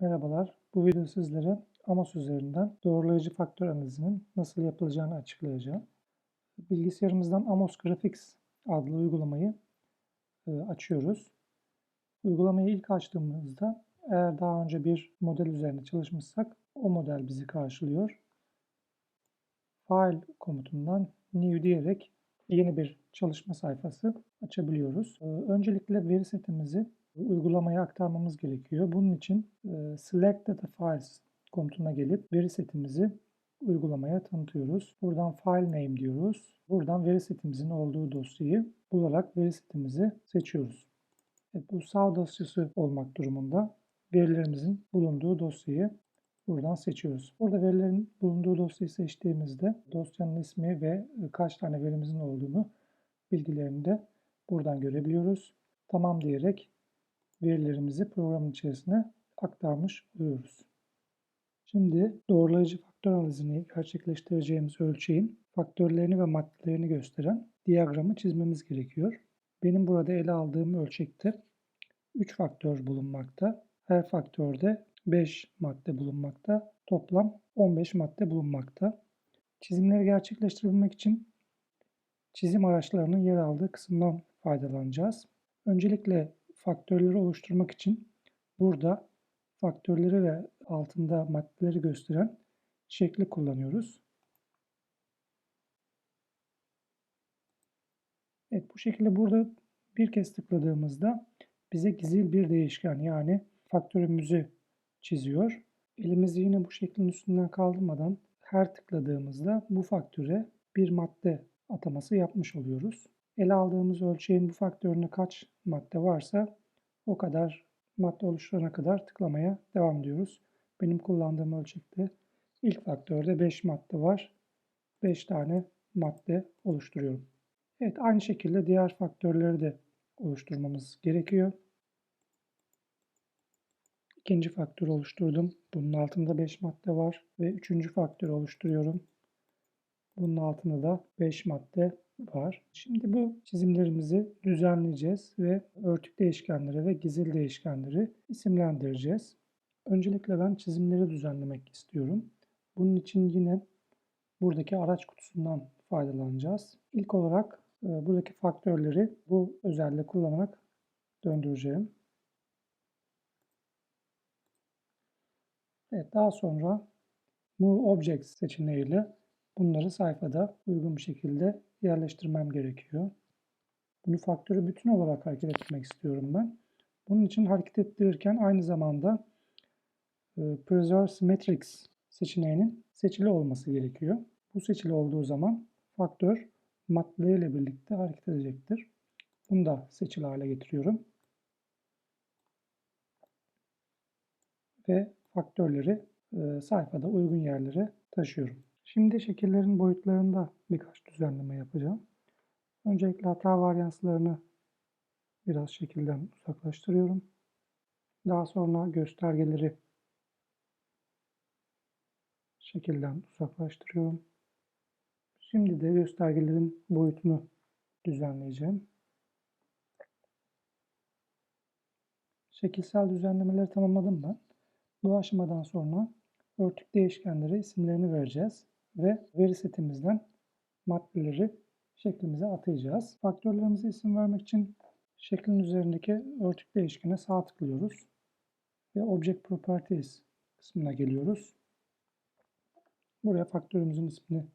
Merhabalar. Bu videoda sizlere Amos üzerinden doğrulayıcı faktör analizinin nasıl yapılacağını açıklayacağım. Bilgisayarımızdan Amos Graphics adlı uygulamayı e, açıyoruz. Uygulamayı ilk açtığımızda eğer daha önce bir model üzerinde çalışmışsak o model bizi karşılıyor. File komutundan new diyerek yeni bir çalışma sayfası açabiliyoruz. E, öncelikle veri setimizi uygulamaya aktarmamız gerekiyor. Bunun için e, select data files komutuna gelip veri setimizi uygulamaya tanıtıyoruz. Buradan file name diyoruz. Buradan veri setimizin olduğu dosyayı bularak veri setimizi seçiyoruz. Evet, bu sağ dosyası olmak durumunda verilerimizin bulunduğu dosyayı buradan seçiyoruz. Burada verilerin bulunduğu dosyayı seçtiğimizde dosyanın ismi ve kaç tane verimizin olduğunu bilgilerini de buradan görebiliyoruz. Tamam diyerek verilerimizi programın içerisine aktarmış oluyoruz. Şimdi doğrulayıcı faktör analizini gerçekleştireceğimiz ölçeğin faktörlerini ve maddelerini gösteren diyagramı çizmemiz gerekiyor. Benim burada ele aldığım ölçekte 3 faktör bulunmakta. Her faktörde 5 madde bulunmakta. Toplam 15 madde bulunmakta. Çizimleri gerçekleştirebilmek için çizim araçlarının yer aldığı kısımdan faydalanacağız. Öncelikle faktörleri oluşturmak için burada faktörleri ve altında maddeleri gösteren şekli kullanıyoruz. Evet bu şekilde burada bir kez tıkladığımızda bize gizil bir değişken yani faktörümüzü çiziyor. Elimizi yine bu şeklin üstünden kaldırmadan her tıkladığımızda bu faktöre bir madde ataması yapmış oluyoruz ele aldığımız ölçeğin bu faktöründe kaç madde varsa o kadar madde oluşturana kadar tıklamaya devam ediyoruz. Benim kullandığım ölçekte ilk faktörde 5 madde var. 5 tane madde oluşturuyorum. Evet aynı şekilde diğer faktörleri de oluşturmamız gerekiyor. İkinci faktör oluşturdum. Bunun altında 5 madde var ve üçüncü faktör oluşturuyorum. Bunun altında da 5 madde var. Şimdi bu çizimlerimizi düzenleyeceğiz ve örtük değişkenleri ve gizil değişkenleri isimlendireceğiz. Öncelikle ben çizimleri düzenlemek istiyorum. Bunun için yine buradaki araç kutusundan faydalanacağız. İlk olarak e, buradaki faktörleri bu özelliği kullanarak döndüreceğim. Evet, daha sonra Move Objects seçeneğiyle bunları sayfada uygun bir şekilde yerleştirmem gerekiyor. Bunu faktörü bütün olarak hareket ettirmek istiyorum ben. Bunun için hareket ettirirken aynı zamanda e, Preserve Symmetrics seçeneğinin seçili olması gerekiyor. Bu seçili olduğu zaman faktör maddeleriyle birlikte hareket edecektir. Bunu da seçili hale getiriyorum. Ve faktörleri e, sayfada uygun yerlere taşıyorum. Şimdi şekillerin boyutlarında birkaç düzenleme yapacağım. Öncelikle hata varyanslarını biraz şekilden uzaklaştırıyorum. Daha sonra göstergeleri şekilden uzaklaştırıyorum. Şimdi de göstergelerin boyutunu düzenleyeceğim. Şekilsel düzenlemeleri tamamladım ben. Bu aşamadan sonra örtük değişkenlere isimlerini vereceğiz ve veri setimizden maddeleri şeklimize atayacağız. Faktörlerimize isim vermek için şeklin üzerindeki örtük değişkene sağ tıklıyoruz ve Object Properties kısmına geliyoruz. Buraya faktörümüzün ismini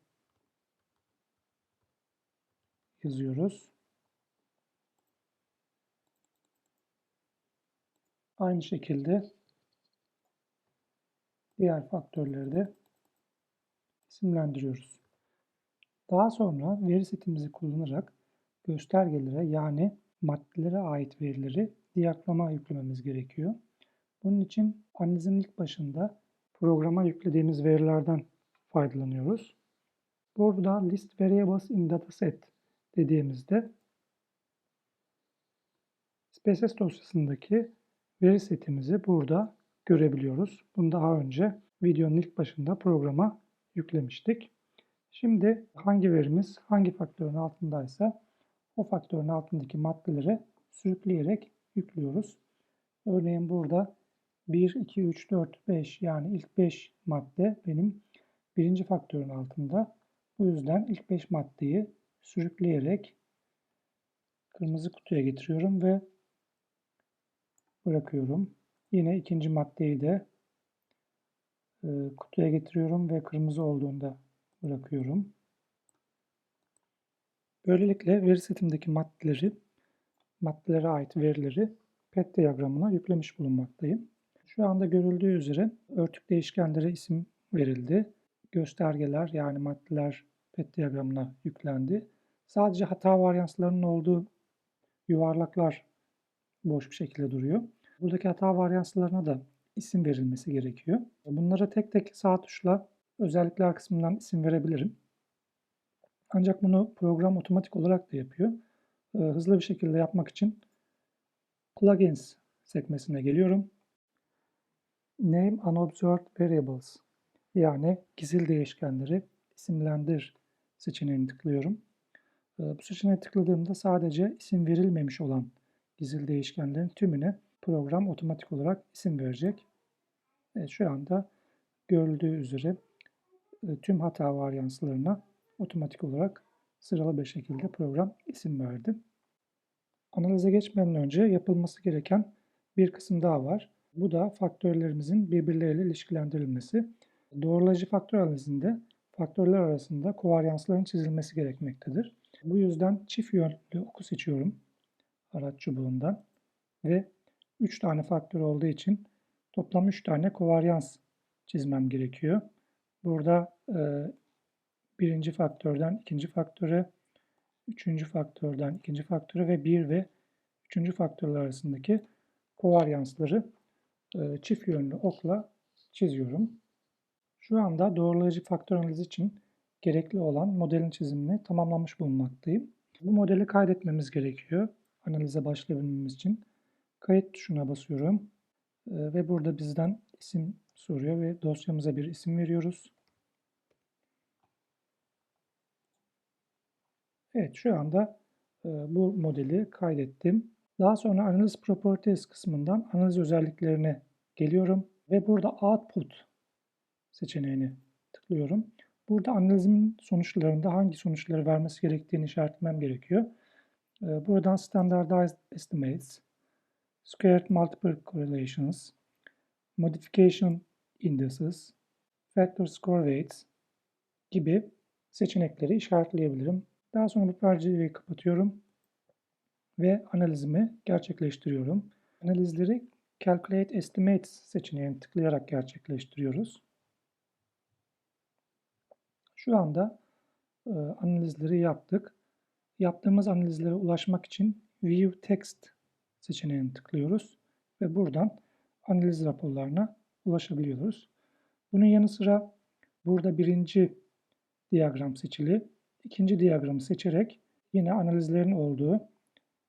yazıyoruz. Aynı şekilde diğer faktörleri de isimlendiriyoruz. Daha sonra veri setimizi kullanarak göstergelere yani maddelere ait verileri diyagrama yüklememiz gerekiyor. Bunun için analizin ilk başında programa yüklediğimiz verilerden faydalanıyoruz. Burada list variables in dataset dediğimizde SPSS dosyasındaki veri setimizi burada görebiliyoruz. Bunu daha önce videonun ilk başında programa yüklemiştik. Şimdi hangi verimiz hangi faktörün altındaysa o faktörün altındaki maddeleri sürükleyerek yüklüyoruz. Örneğin burada 1, 2, 3, 4, 5 yani ilk 5 madde benim birinci faktörün altında. Bu yüzden ilk 5 maddeyi sürükleyerek kırmızı kutuya getiriyorum ve bırakıyorum. Yine ikinci maddeyi de kutuya getiriyorum ve kırmızı olduğunda bırakıyorum. Böylelikle veri setimdeki maddeleri, maddelere ait verileri pet diyagramına yüklemiş bulunmaktayım. Şu anda görüldüğü üzere örtük değişkenlere isim verildi. Göstergeler yani maddeler pet diyagramına yüklendi. Sadece hata varyanslarının olduğu yuvarlaklar boş bir şekilde duruyor. Buradaki hata varyanslarına da isim verilmesi gerekiyor. Bunlara tek tek sağ tuşla özellikler kısmından isim verebilirim. Ancak bunu program otomatik olarak da yapıyor. Ee, hızlı bir şekilde yapmak için Plugins sekmesine geliyorum. Name Unobserved Variables yani gizli değişkenleri isimlendir seçeneğini tıklıyorum. Ee, bu seçeneğe tıkladığımda sadece isim verilmemiş olan gizli değişkenlerin tümüne program otomatik olarak isim verecek. Evet, şu anda görüldüğü üzere e, tüm hata varyanslarına otomatik olarak sıralı bir şekilde program isim verdi. Analize geçmeden önce yapılması gereken bir kısım daha var. Bu da faktörlerimizin birbirleriyle ilişkilendirilmesi. Doğrulayıcı faktör analizinde faktörler arasında kovaryansların çizilmesi gerekmektedir. Bu yüzden çift yönlü oku seçiyorum araç çubuğundan ve 3 tane faktör olduğu için toplam 3 tane kovaryans çizmem gerekiyor. Burada e, birinci faktörden ikinci faktöre, üçüncü faktörden ikinci faktöre ve bir ve üçüncü faktörler arasındaki kovaryansları e, çift yönlü okla çiziyorum. Şu anda doğrulayıcı faktör analizi için gerekli olan modelin çizimini tamamlamış bulunmaktayım. Bu modeli kaydetmemiz gerekiyor analize başlayabilmemiz için. Kayıt tuşuna basıyorum e, ve burada bizden isim soruyor ve dosyamıza bir isim veriyoruz. Evet şu anda e, bu modeli kaydettim. Daha sonra Analysis Properties kısmından analiz özelliklerine geliyorum ve burada Output seçeneğini tıklıyorum. Burada analizimin sonuçlarında hangi sonuçları vermesi gerektiğini işaretlemem gerekiyor. E, buradan Standardized Estimates, Squared Multiple Correlations, Modification Indices, Factor Score Weights gibi seçenekleri işaretleyebilirim. Daha sonra bu pencereyi kapatıyorum ve analizimi gerçekleştiriyorum. Analizleri Calculate Estimates seçeneğini tıklayarak gerçekleştiriyoruz. Şu anda e, analizleri yaptık. Yaptığımız analizlere ulaşmak için View Text seçeneğini tıklıyoruz ve buradan analiz raporlarına ulaşabiliyoruz. Bunun yanı sıra burada birinci diyagram seçili. İkinci diyagramı seçerek yine analizlerin olduğu,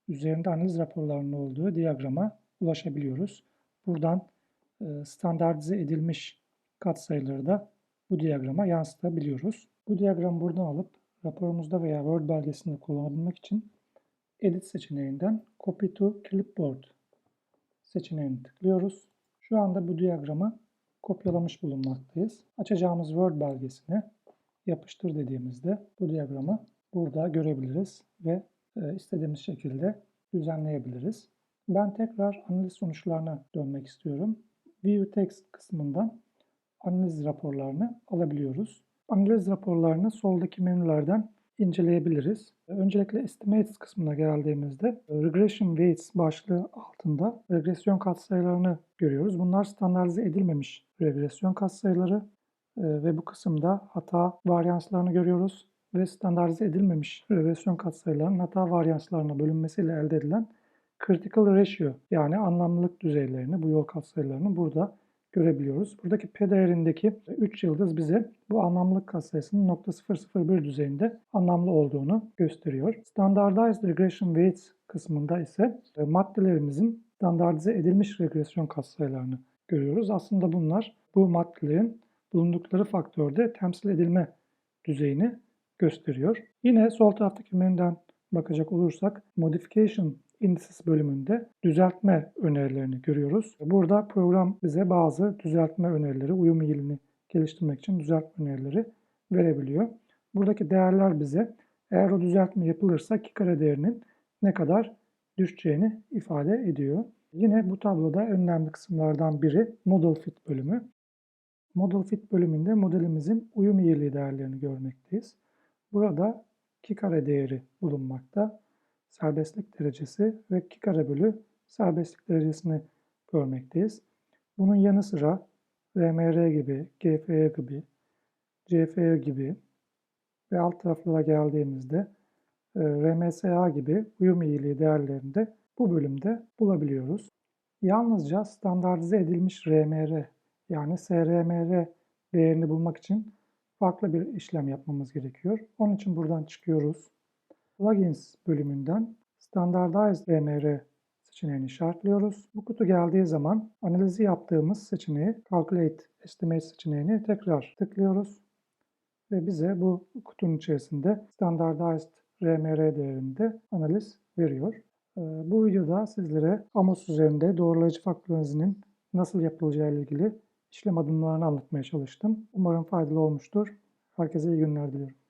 üzerinde analiz raporlarının olduğu diyagrama ulaşabiliyoruz. Buradan e, standartize edilmiş katsayıları da bu diyagrama yansıtabiliyoruz. Bu diyagramı buradan alıp raporumuzda veya Word belgesinde kullanabilmek için Edit seçeneğinden Copy to Clipboard seçeneğini tıklıyoruz. Şu anda bu diyagramı kopyalamış bulunmaktayız. Açacağımız Word belgesine yapıştır dediğimizde bu diyagramı burada görebiliriz ve e, istediğimiz şekilde düzenleyebiliriz. Ben tekrar analiz sonuçlarına dönmek istiyorum. View Text kısmından analiz raporlarını alabiliyoruz. Analiz raporlarını soldaki menülerden inceleyebiliriz. Öncelikle Estimates kısmına geldiğimizde Regression Weights başlığı altında regresyon katsayılarını görüyoruz. Bunlar standartize edilmemiş regresyon katsayıları ve bu kısımda hata varyanslarını görüyoruz ve standartize edilmemiş regresyon katsayılarının hata varyanslarına bölünmesiyle elde edilen critical ratio yani anlamlılık düzeylerini, bu yol katsayılarını burada görebiliyoruz. Buradaki P değerindeki 3 yıldız bize bu anlamlılık katsayısının .001 düzeyinde anlamlı olduğunu gösteriyor. Standardized Regression Weights kısmında ise e, maddelerimizin standartize edilmiş regresyon katsayılarını görüyoruz. Aslında bunlar bu maddelerin bulundukları faktörde temsil edilme düzeyini gösteriyor. Yine sol taraftaki menüden bakacak olursak Modification Indices bölümünde düzeltme önerilerini görüyoruz. Burada program bize bazı düzeltme önerileri, uyum iyiliğini geliştirmek için düzeltme önerileri verebiliyor. Buradaki değerler bize eğer o düzeltme yapılırsa ki kare değerinin ne kadar düşeceğini ifade ediyor. Yine bu tabloda önemli kısımlardan biri Model Fit bölümü. Model Fit bölümünde modelimizin uyum iyiliği değerlerini görmekteyiz. Burada ki kare değeri bulunmakta. Serbestlik derecesi ve ki kare bölü serbestlik derecesini görmekteyiz. Bunun yanı sıra RMR gibi, GFE gibi, CFE gibi ve alt taraflara geldiğimizde e, RMSA gibi uyum iyiliği değerlerini de bu bölümde bulabiliyoruz. Yalnızca standartize edilmiş RMR yani SRMR değerini bulmak için farklı bir işlem yapmamız gerekiyor. Onun için buradan çıkıyoruz. Plugins bölümünden Standardized RMR seçeneğini işaretliyoruz. Bu kutu geldiği zaman analizi yaptığımız seçeneği Calculate Estimate seçeneğini tekrar tıklıyoruz. Ve bize bu kutunun içerisinde Standardized RMR değerinde analiz veriyor. Ee, Bu videoda sizlere Amos üzerinde doğrulayıcı faktör analizinin nasıl yapılacağı ile ilgili işlem adımlarını anlatmaya çalıştım. Umarım faydalı olmuştur. Herkese iyi günler diliyorum.